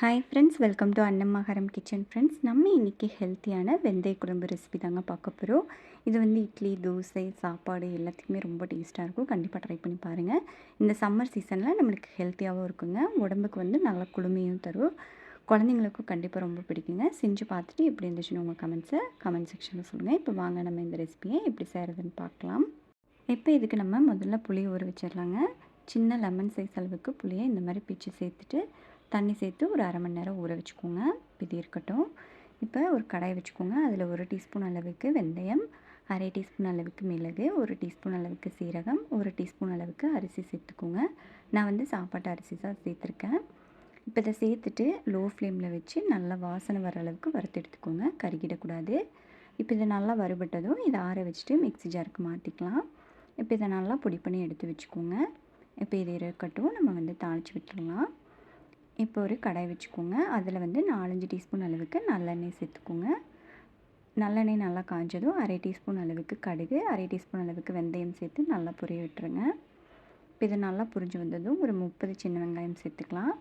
Hi friends welcome to அன்னமகாரம் kitchen friends நம்ம இன்றைக்கி ஹெல்த்தியான வெந்தய குழம்பு ரெசிபி தாங்க பார்க்க போகிறோம் இது வந்து இட்லி தோசை சாப்பாடு எல்லாத்துக்குமே ரொம்ப டேஸ்ட்டாக இருக்கும். கண்டிப்பாக ட்ரை பண்ணி பாருங்கள் இந்த சம்மர் சீசனில் நம்மளுக்கு ஹெல்த்தியாகவும் இருக்குங்க. உடம்புக்கு வந்து நல்ல குளுமையும் தரும். குழந்தைங்களுக்கும் கண்டிப்பாக ரொம்ப பிடிக்குங்க. செஞ்சு பார்த்துட்டு எப்படி இருந்துச்சுன்னு உங்கள் கமெண்ட்ஸை கமெண்ட் செக்ஷனில் சொல்லுங்கள் இப்போ வாங்க நம்ம இந்த ரெசிபியை எப்படி செய்கிறதுன்னு பார்க்கலாம். இப்போ இதுக்கு நம்ம முதல்ல புளியை ஊற வச்சிடலாங்க. சின்ன லெமன் சைஸ் அளவுக்கு புளியை இந்த மாதிரி பிச்சு சேர்த்துட்டு தண்ணி சேர்த்து ஒரு அரை மணி நேரம் ஊற வச்சுக்கோங்க. இது இருக்கட்டும். இப்போ ஒரு கடாய் வச்சுக்கோங்க. அதில் ஒரு டீஸ்பூன் அளவுக்கு வெந்தயம் அரை டீஸ்பூன் அளவுக்கு மிளகு ஒரு டீஸ்பூன் அளவுக்கு சீரகம் ஒரு டீஸ்பூன் அளவுக்கு அரிசி சேர்த்துக்கோங்க. நான் வந்து சாப்பாட்டு அரிசி தான் சேர்த்துருக்கேன். இப்போ இதை சேர்த்துட்டு லோ ஃப்ளேமில் வச்சு நல்லா வாசனை வர அளவுக்கு வறுத்து எடுத்துக்கோங்க. கருகிடக்கூடாது. இப்போ இதை நல்லா வறுபட்டதும் இதை ஆற வச்சுட்டு மிக்ஸி ஜாருக்கு மாற்றிக்கலாம். இப்போ இதை நல்லா பொடி பண்ணி எடுத்து வச்சுக்கோங்க. இப்போ இது இருக்கட்டும். நம்ம வந்து தாளித்து விட்டுடலாம். இப்போ ஒரு கடாய் வச்சுக்கோங்க. அதில் வந்து நாலஞ்சு டீஸ்பூன் அளவுக்கு நல்லெண்ணெய் சேர்த்துக்கோங்க. நல்லெண்ணெய் நல்லா காய்ஞ்சதும் அரை டீஸ்பூன் அளவுக்கு கடுகு அரை டீஸ்பூன் அளவுக்கு வெந்தயம் சேர்த்து நல்லா புரிய விட்டுருங்க. இப்போ இது நல்லா புரிஞ்சு வந்ததும் ஒரு முப்பது சின்ன வெங்காயம் சேர்த்துக்கலாம்.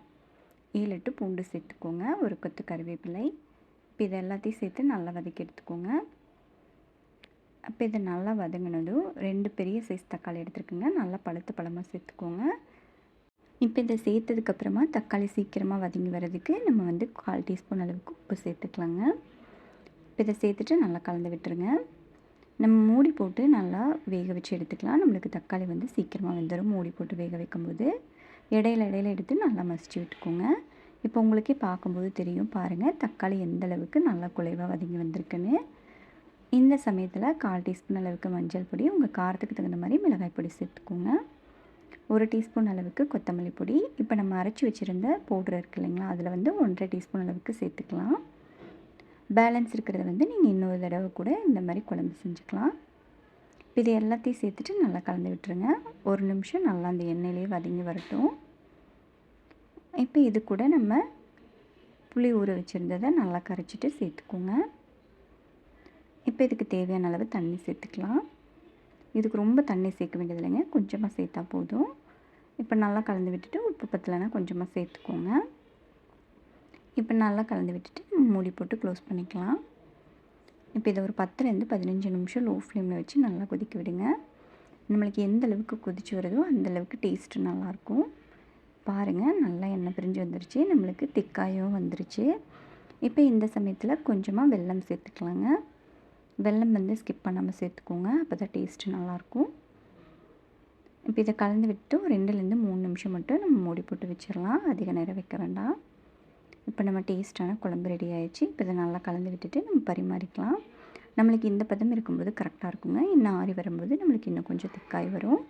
ஏழு எட்டு பூண்டு சேர்த்துக்கோங்க. ஒரு கொத்து கருவேப்பிலை. இப்போ இது எல்லாத்தையும் சேர்த்து நல்லா வதக்கி எடுத்துக்கோங்க. அப்போ இதை நல்லா வதங்கினதும் ரெண்டு பெரிய சைஸ் தக்காளி எடுத்துருக்குங்க. நல்லா பழுத்து பழமாக சேர்த்துக்கோங்க. இப்போ இதை சேர்த்ததுக்கப்புறமா தக்காளி சீக்கிரமாக வதங்கி வர்றதுக்கு நம்ம வந்து கால் டீஸ்பூன் அளவுக்கு உப்பு சேர்த்துக்கலாங்க. இப்போ இதை சேர்த்துட்டு நல்லா கலந்து விட்டுருங்க. நம்ம மூடி போட்டு நல்லா வேக வச்சு எடுத்துக்கலாம். நம்மளுக்கு தக்காளி வந்து சீக்கிரமாக வெந்துடும் மூடி போட்டு வேக வைக்கும்போது. இடையில இடையில எடுத்து நல்லா மசிச்சு விட்டுக்கோங்க. இப்போ உங்களுக்கே பார்க்கும்போது தெரியும். பாருங்கள் தக்காளி எந்த அளவுக்கு நல்லா குலைவாக வதங்கி வந்திருக்குன்னு. இந்த சமயத்தில் கால் டீஸ்பூன் அளவுக்கு மஞ்சள் பொடி உங்கள் காரத்துக்கு தகுந்த மாதிரி மிளகாய் பொடி சேர்த்துக்கோங்க. ஒரு டீஸ்பூன் அளவுக்கு கொத்தமல்லி பொடி. இப்போ நம்ம அரைச்சி வச்சுருந்த பவுட்ரு இருக்குது இல்லைங்களா அதில் வந்து ஒன்றரை டீஸ்பூன் அளவுக்கு சேர்த்துக்கலாம். பேலன்ஸ் இருக்கிறத வந்து நீங்கள் இன்னொரு தடவை கூட இந்த மாதிரி குழம்பு செஞ்சுக்கலாம். இது எல்லாத்தையும் சேர்த்துட்டு நல்லா கலந்து விட்டுருங்க. ஒரு நிமிஷம் நல்லா அந்த எண்ணெயிலே வதங்கி வரட்டும். இப்போ இது கூட நம்ம புளி ஊற வச்சுருந்ததை நல்லா கரைச்சிட்டு சேர்த்துக்கோங்க. இப்போ இதுக்கு தேவையான அளவு தண்ணி சேர்த்துக்கலாம். இதுக்கு ரொம்ப தண்ணி சேர்க்க வேண்டியதில்லைங்க. கொஞ்சமாக சேர்த்தா போதும். இப்போ நல்லா கலந்து விட்டுட்டு உப்பு பத்தலைன்னா கொஞ்சமாக சேர்த்துக்கோங்க. இப்போ நல்லா கலந்து விட்டுட்டு மூடி போட்டு க்ளோஸ் பண்ணிக்கலாம். இப்போ இதை ஒரு பத்துலேருந்து பதினஞ்சு நிமிஷம் லோ ஃப்ளேமில் வச்சு நல்லா கொதிக்க விடுங்க. நம்மளுக்கு எந்த அளவுக்கு கொதிச்சு வருதோ அந்தளவுக்கு டேஸ்ட்டு நல்லாயிருக்கும். பாருங்கள் நல்லா எண்ணெய் பிரிஞ்சு வந்துருச்சு. நம்மளுக்கு திக்காயும் வந்துருச்சு. இப்போ இந்த சமயத்தில் கொஞ்சமாக வெல்லம் சேர்த்துக்கலாங்க. வெல்லம் வந்து ஸ்கிப் பண்ணாமல் சேர்த்துக்கோங்க. அப்போ தான் டேஸ்ட்டு நல்லாயிருக்கும். இப்போ இதை கலந்து விட்டு ஒரு ரெண்டுலேருந்து மூணு நிமிஷம் மட்டும் நம்ம மூடி போட்டு வச்சிடலாம். அதிக நேரம் வைக்க வேண்டாம். இப்போ நம்ம டேஸ்ட்டான குழம்பு ரெடி ஆயிடுச்சு. இப்போ இதை நல்லா கலந்து விட்டுட்டு நம்ம பரிமாறிக்கலாம். நம்மளுக்கு இந்த பதம் இருக்கும்போது கரெக்டாக இருக்குங்க. இன்னும் ஆறி வரும்போது நம்மளுக்கு இன்னும் கொஞ்சம் திக்காய் வரும்.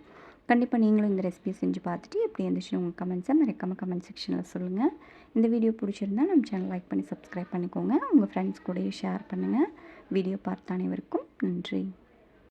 கண்டிப்பாக நீங்களும் இந்த ரெசிபி செஞ்சு பார்த்துட்டு எப்படி இருந்துச்சுன்னு உங்கள் கமெண்ட்ஸை மறக்காமல் கமெண்ட் செக்ஷனில் சொல்லுங்கள் இந்த வீடியோ பிடிச்சிருந்தா நம்ம சேனல் லைக் பண்ணி சப்ஸ்கிரைப் பண்ணிக்கோங்க. உங்கள் ஃப்ரெண்ட்ஸ் கூடயும் ஷேர் பண்ணுங்கள் வீடியோ பார்த்த அனைவருக்கும் நன்றி.